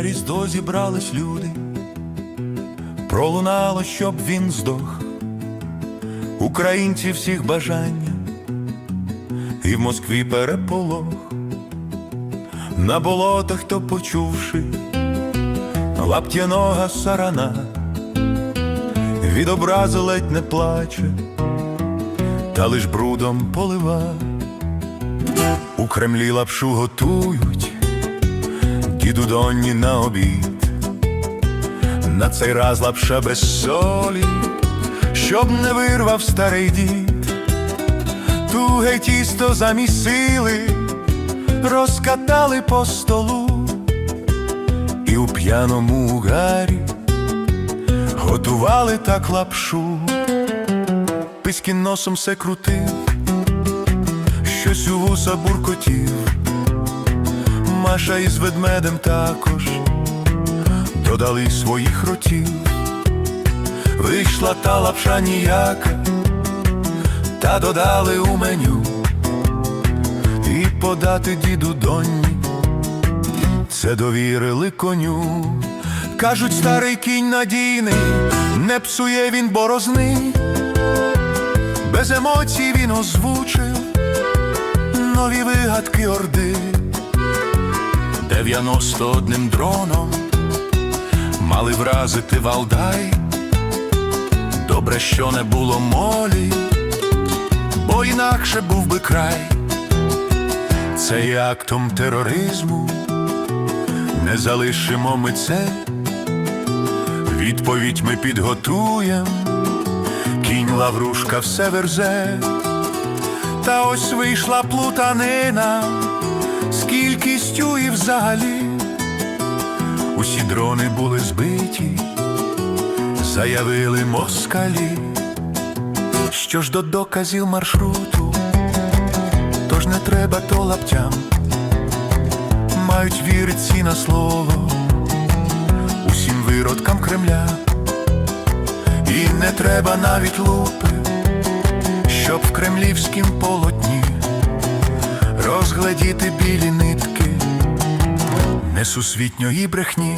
На різдво зібрались люди, пролунало, щоб він здох, українці всіх бажання, і в Москві переполох, на болотах то почувши, лаптянога сарана, від образи ледь не плаче, та лиш брудом полива. У Кремлі лапшу готують, діду донні на обід. На цей раз лапша без солі, щоб не вирвав старий дід. Туге тісто замість сили розкатали по столу, і у п'яному угарі готували так лапшу, Писькін носом се крутив щось у вуса буркотів, Маша із ведмедем також додали своїх ротів, вийшла та лапша ніяка, та додали у меню. І подати діду донні, це довірили коню. Кажуть, старий кінь надійний, не псує він борозни, без емоцій він озвучив нові вигадки орди, дев'яносто одним дроном мали вразити Валдай. Добре, що не було молі, бо інакше був би край. Це є актом тероризму, не залишимо ми це, відповідь ми підготуєм, кінь лаврушка все верзе. Та ось вийшла плутанина кількістю і взагалі. Усі дрони були збиті, заявили москалі. Що ж до доказів маршруту, тож не треба то лаптям, мають всі на слово усім виродкам Кремля, і не треба навіть лупи щоб в кремлівськім полотні розгледіти білі нитки несусвітньої брехні.